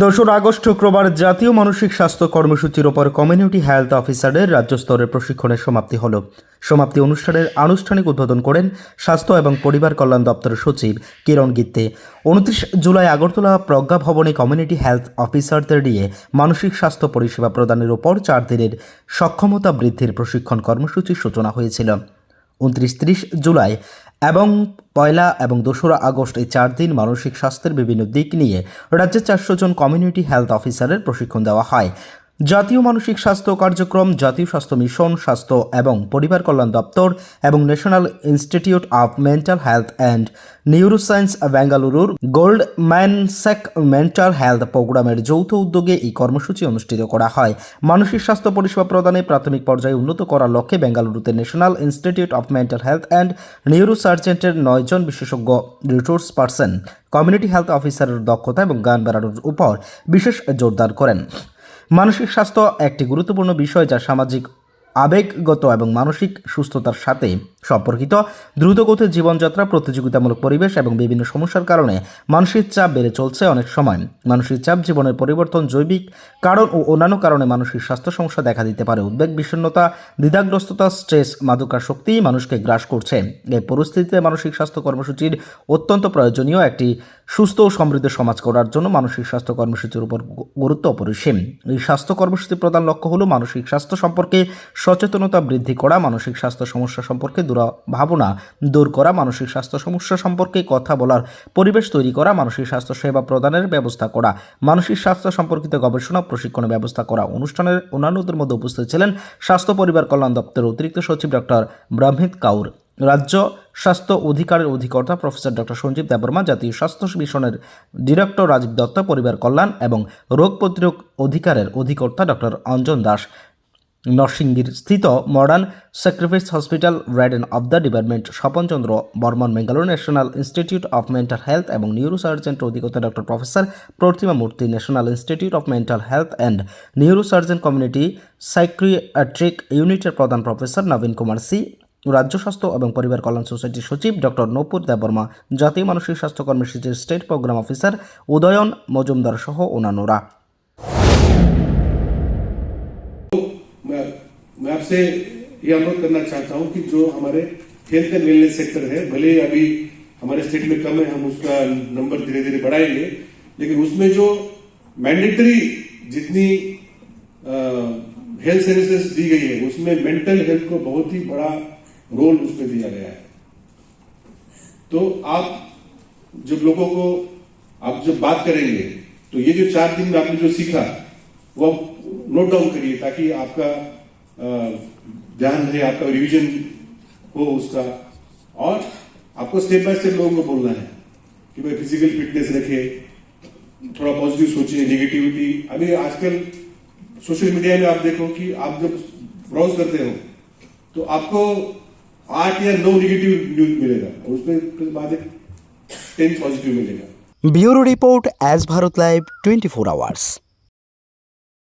দোসরা আগস্ট শুক্রবার জাতীয় মানসিক স্বাস্থ্য কর্মসূচির ওপর কমিউনিটি হেলথ অফিসারের রাজ্য স্তরের প্রশিক্ষণের সমাপ্তি হল। সমাপ্তি অনুষ্ঠানের আনুষ্ঠানিক উদ্বোধন করেন স্বাস্থ্য এবং পরিবার কল্যাণ দপ্তরের সচিব কিরণ গিত্তে। উনত্রিশ জুলাই আগরতলা প্রজ্ঞা ভবনে কমিউনিটি হেলথ অফিসারদের নিয়ে মানসিক স্বাস্থ্য পরিষেবা প্রদানের ওপর চার দিনের সক্ষমতা বৃদ্ধির প্রশিক্ষণ কর্মসূচির সূচনা হয়েছিল। উনত্রিশ ত্রিশ জুলাই এবং পয়লা এবং দোসরা আগস্ট এই চার দিন মানসিক স্বাস্থ্যের বিভিন্ন দিক নিয়ে রাজ্যের চারশো জন কমিউনিটি হেলথ অফিসারের প্রশিক্ষণ দেওয়া হয়। জাতীয় মানসিক স্বাস্থ্য কার্যক্রম, জাতীয় স্বাস্থ্য মিশন, স্বাস্থ্য এবং পরিবার কল্যাণ দপ্তর এবং national institute of mental health and neuroscience বেঙ্গালুরুর গোল্ড ম্যানসেক মেন্টাল হেলথ প্রোগ্রামের যৌথ উদ্যোগে এই কর্মসূচি অনুষ্ঠিত করা হয়। মানসিক স্বাস্থ্য পরিষেবা প্রদানে প্রাথমিক পর্যায়ে উন্নত করার লক্ষ্যে বেঙ্গালুরুতে national institute of mental health and নিউরোসার্জেন্টের নয়জন বিশেষজ্ঞ রিসোর্স পার্সন, কমিউনিটি হেলথ অফিসারের দক্ষতা এবং জ্ঞান বাড়ানোর উপর বিশেষ জোরদার করেন। মানসিক স্বাস্থ্য একটি গুরুত্বপূর্ণ বিষয় যা সামাজিক আবেগগত এবং মানসিক সুস্থতার সাথে সম্পর্কিত দ্রুতগতির জীবনযাত্রা, প্রতিযোগিতামূলক পরিবেশ এবং বিভিন্ন সমস্যার কারণে মানসিক চাপ বেড়ে চলছে অনেক সময়। মানসিক চাপ জীবনের পরিবর্তন, জৈবিক কারণ ও অন্যান্য কারণে মানসিক স্বাস্থ্য সমস্যা দেখা দিতে পারে। উদ্বেগ, বিষণ্ণতা, দ্বিধাগ্রস্ততা, স্ট্রেস, মাদকার মাদকাসক্তি মানুষকে গ্রাস করছে। এই পরিস্থিতিতে মানসিক স্বাস্থ্য কর্মসূচির অত্যন্ত প্রয়োজনীয় একটি সুস্থ ও সমৃদ্ধ সমাজ করার জন্য মানসিক স্বাস্থ্য কর্মসূচির উপর গুরুত্ব অপরিসীম। এই স্বাস্থ্য কর্মসূচির প্রধান লক্ষ্য হলো মানসিক স্বাস্থ্য সম্পর্কে সচেতনতা বৃদ্ধি করা, মানসিক স্বাস্থ্য সমস্যা সম্পর্কে দুরাভাবনা দূর করা, মানসিক স্বাস্থ্য সমস্যা সম্পর্কে কথা বলার, পরিবেশ তৈরি করা, মানসিক স্বাস্থ্য সেবা প্রদানের ব্যবস্থা করা, মানসিক স্বাস্থ্য সম্পর্কিত গবেষণা, প্রশিক্ষণের ব্যবস্থা করা। অনুষ্ঠানের অন্যান্যদের মধ্যে উপস্থিত ছিলেন স্বাস্থ্য পরিবার কল্যাণ দপ্তরের অতিরিক্ত সচিব ডক্টর ব্রহ্মিত কাউর, রাজ্য স্বাস্থ্য অধিকারের অধিকর্তা প্রফেসর ডক্টর সঞ্জীব দেববর্মা, জাতীয় স্বাস্থ্য মিশনের ডিরেক্টর রাজীব দত্ত, পরিবার কল্যাণ এবং রোগ প্রতিরোধ অধিকারের অধিকর্তা ডক্টর অঞ্জন দাস। নরসিংদীর স্থিত modern sacrifice hospital রাইডেন of the department Swapan Chandra Barman Bengaluru national institute of mental health এবং নিউরোসার্জেন্টের অধিকর্তা doctor professor Pratima Murthy national institute of mental health and neurosurgeon community psychiatric ইউনিটের প্রধান প্রফেসর নবীন কুমার সি, রাজ্য স্বাস্থ্য এবং পরিবার কল্যাণ সোসাইটির সচিব ডক্টর নপুর দেববর্মা, জাতীয় মানসিক স্বাস্থ্য কর্মসূচির state programme officer Udayan Majumdar সহ অন্যান্যরা। मैं मैं आपसे ये अनुरोध करना चाहता हूँ कि जो हमारे हेल्थ एंड वेलनेस सेक्टर है, भले अभी हमारे स्टेट में कम है, हम उसका नंबर धीरे धीरे बढ़ाएँगे, लेकिन उसमें जो मैंडेटरी जितनी हेल्थ सर्विसेज़ दी गई है, उसमें मेंटल हेल्थ को बहुत ही बड़ा रोल उसमें दिया गया है। तो आप जब लोगों को, आप जब बात करेंगे तो ये जो चार दिन में आपने जो सीखा, वो नोट डाउन करिए ताकि आपका ध्यान रहे, आपका रिवीजन हो उसका। और आपको स्टेप बाय स्टेप लोगों को बोलना है कि भाई फ़िज़िकल फिटनेस रखे थोड़ा पॉजिटिव सोचे नेगेटिविटी अभी आजकल सोशल मीडिया में आप देखो कि आप जब ब्राउज करते हो तो आपको आठ या नौ नेगेटिव न्यूज़ मिलेगा और उसमें बाद टेन पॉजिटिव मिलेगा। Bureau report as Bharat live twenty four hours.